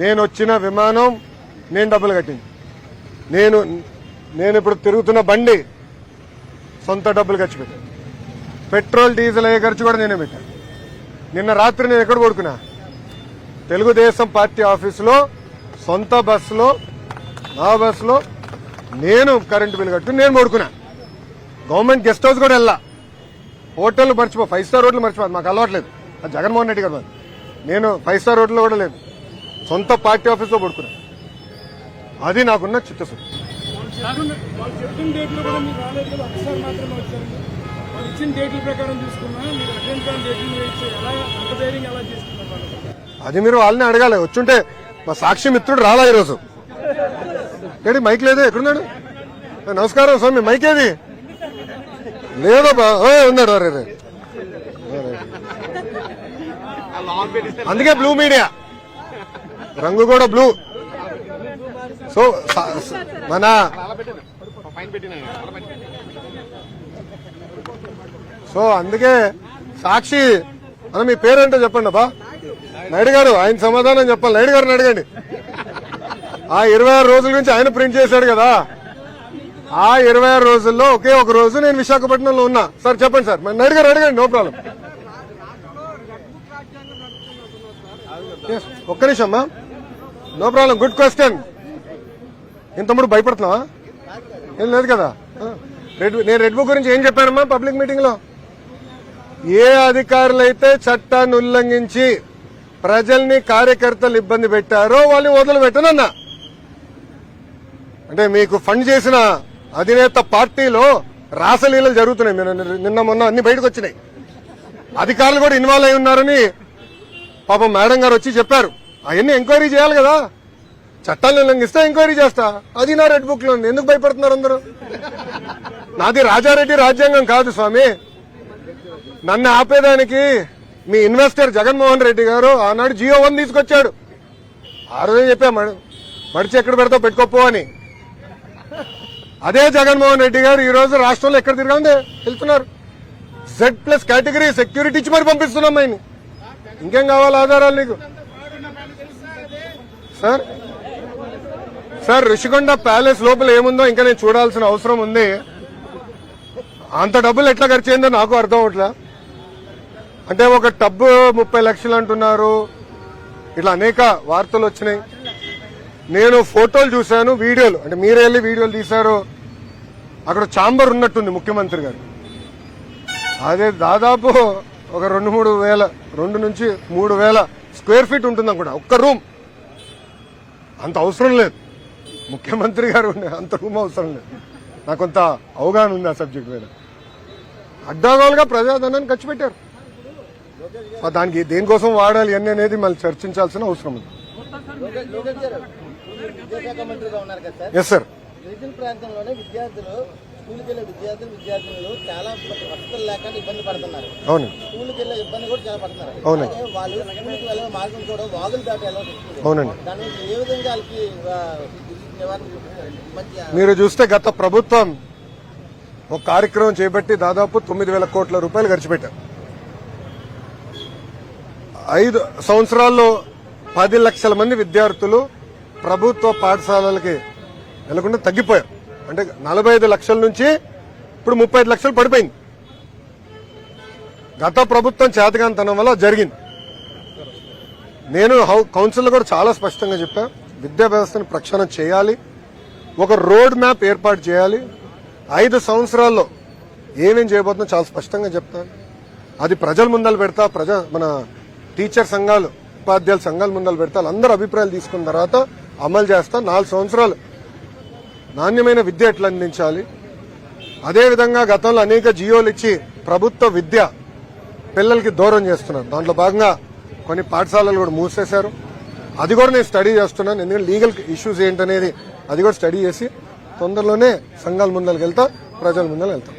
నేను వచ్చిన విమానం నేను డబ్బులు కట్టింది. నేను నేను ఇప్పుడు తిరుగుతున్న బండి సొంత డబ్బులు ఖర్చు పెట్టాను పెట్రోల్ డీజిల్ అయ్యే ఖర్చు కూడా నేనే పెట్టాను నిన్న రాత్రి నేను ఎక్కడ పడుకున్నా? తెలుగుదేశం పార్టీ ఆఫీసులో సొంత బస్సులో నా బస్సులో నేను కరెంటు బిల్ కట్టు నేను పడుకున్నా. గవర్నమెంట్ గెస్ట్ హౌస్ కూడా వెళ్ళా. హోటల్ మర్చిపో ఫైవ్ స్టార్ హోటల్ మర్చిపోదు మాకు అలవాట్లేదు అది జగన్మోహన్ రెడ్డి గారు నేను ఫైవ్ స్టార్ హోటల్లో కూడా లేదు. సొంత పార్టీ ఆఫీస్లో పడుకున్నా అది నాకున్న చిత్తశుద్ధి. అది మీరు వాళ్ళని అడగాలి. వచ్చుంటే మా సాక్షి మిత్రుడు రాలా ఈరోజు. ఏడి మైక్ లేదు? ఎక్కడున్నాడు? నమస్కారం స్వామి మైక్ ఏది? లేదబ్బా ఓ ఉన్నాడు అరే. అందుకే బ్లూ మీడియా రంగు కూడా బ్లూ. సో మన సో అందుకే సాక్షి అని మీ పేరేంటో చెప్పండి అబ్బా. నాయుడు గారు ఆయన సమాధానం చెప్పాలి. నాయుడు గారిని అడగండి. ఆ ఇరవై ఆరు రోజుల నుంచి ఆయన ప్రింట్ చేశాడు కదా. ఆ ఇరవై ఆరు రోజుల్లో ఒకే ఒక రోజు నేను విశాఖపట్నంలో ఉన్నా. సార్ చెప్పండి సార్. మరి నాయుడు గారు అడగండి నో ప్రాబ్లం. ఒక్క నిమిషం అమ్మా నో ప్రాబ్లం గుడ్ క్వశ్చన్ ఇంత తమ్ముడు భయపడుతున్నావా? ఏం లేదు కదా? రెడ్ నేను రెడ్ బుక్ గురించి ఏం చెప్పానమ్మా పబ్లిక్ మీటింగ్లో ఏ అధికారులైతే చట్టాన్ని ఉల్లంఘించి ప్రజల్ని కార్యకర్తలు ఇబ్బంది పెట్టారో వాళ్ళని వదిలిపెట్టనన్నా అంటే మీకు ఫండ్ చేసిన అధినేత పార్టీలో రాసలీలలు జరుగుతున్నాయి. నిన్న మొన్న అన్ని బయటకు వచ్చినాయి. అధికారులు కూడా ఇన్వాల్వ్ అయి ఉన్నారని పాపం మేడం గారు వచ్చి చెప్పారు. అవన్నీ ఎంక్వైరీ చేయాలి కదా. చట్టాలను లంఘిస్తే ఎంక్వైరీ చేస్తా. అది నా రెడ్ బుక్లో ఉంది. ఎందుకు భయపడుతున్నారు అందరూ? నాది రాజారెడ్డి రాజ్యాంగం కాదు స్వామి. నన్ను ఆపేదానికి మీ ఇన్వెస్టర్ జగన్మోహన్ రెడ్డి గారు ఆనాడు జియో వన్ తీసుకొచ్చాడు. ఆ రోజే చెప్పా మడిచి ఎక్కడ పెడతావు పెట్టుకోపో అని. అదే జగన్మోహన్ రెడ్డి గారు ఈ రోజు రాష్ట్రంలో ఎక్కడ తిరగండి వెళ్తున్నారు. జెడ్ ప్లస్ కేటగిరీ సెక్యూరిటీ ఇచ్చి మరి పంపిస్తున్నాం ఆయన ఇంకేం కావాలి ఆధారాలు నీకు? సార్ సార్ ఋషికొండ ప్యాలెస్ లోపల ఏముందో ఇంకా నేను చూడాల్సిన అవసరం ఉంది. అంత డబ్బులు ఎట్లా ఖర్చు అయిందో నాకు అర్థం అవట్లా? అంటే ఒక టబ్బు ముప్పై లక్షలు అంటున్నారు. ఇట్లా అనేక వార్తలు వచ్చినాయి. నేను ఫోటోలు చూశాను వీడియోలు. అంటే మీరే వెళ్ళి వీడియోలు తీశారు. అక్కడ చాంబర్ ఉన్నట్టుంది ముఖ్యమంత్రి గారు. అదే దాదాపు ఒక రెండు మూడు వేల రెండు నుంచి మూడు వేల స్క్వేర్ ఫీట్ ఉంటుంది అనుకుంటా ఒక్క రూమ్. అంత అవసరం లేదు. ముఖ్యమంత్రి గారు అంత రూమ్ అవసరం లేదు. నాకు కొంత అవగాహన ఉంది ఆ సబ్జెక్ట్ మీద. అడ్డాగోలుగా ప్రజాధనాన్ని ఖర్చు పెట్టారు. దానికి దేనికోసం వాడాలి అని అనేది మళ్ళీ చర్చించాల్సిన అవసరం ఉంది. Yes sir? ప్రాంతంలోనే విద్యార్థులు స్కూల్కి వెళ్ళే విద్యార్థులు విద్యార్థినులు చాలా వసతులు ఇబ్బంది పడుతున్నారు. అవును. స్కూల్కి వెళ్ళే ఇబ్బంది కూడా చాలా పడుతున్నారు. వాళ్ళు స్కూల్కి వెళ్ళే మార్గం కూడా వాగులు దాటి అవునండి. దాని ఏ విధంగా వాళ్ళకి మీరు చూస్తే గత ప్రభుత్వం ఒక కార్యక్రమం చేపట్టి దాదాపు తొమ్మిది వేల కోట్ల రూపాయలు ఖర్చు పెట్టారు. ఐదు సంవత్సరాల్లో పది లక్షల మంది విద్యార్థులు ప్రభుత్వ పాఠశాలలకి వెళ్ళకుండా తగ్గిపోయారు. అంటే నలభై ఐదు లక్షల నుంచి ఇప్పుడు ముప్పై ఐదు లక్షలు పడిపోయింది. గత ప్రభుత్వం చేతగానితనం వల్ల జరిగింది. నేను హౌ- కూడా చాలా స్పష్టంగా చెప్పా విద్యా వ్యవస్థను ప్రక్షాళన చేయాలి ఒక రోడ్ మ్యాప్ ఏర్పాటు చేయాలి ఐదు సంవత్సరాల్లో ఏమేం చేయబోతుందో చాలా స్పష్టంగా చెప్తాను అది ప్రజల ముందలు పెడతా ప్రజా మన టీచర్ సంఘాలు ఉపాధ్యాయుల సంఘాల ముందలు పెడతా అందరూ అభిప్రాయాలు తీసుకున్న తర్వాత అమలు చేస్తా. నాలుగు సంవత్సరాలు నాణ్యమైన విద్య ఎట్లా అందించాలి? అదేవిధంగా గతంలో అనేక జియోలు ఇచ్చి ప్రభుత్వ విద్య పిల్లలకి దూరం చేస్తున్నారు. దాంట్లో భాగంగా కొన్ని పాఠశాలలు కూడా మూసేశారు. అది కూడా నేను స్టడీ చేస్తున్నాను. ఎందుకంటే లీగల్ ఇష్యూస్ ఏంటనేది అది కూడా స్టడీ చేసి తొందరలోనే సంఘాల ముందరికి వెళ్తా ప్రజల ముందర వెళ్తాం.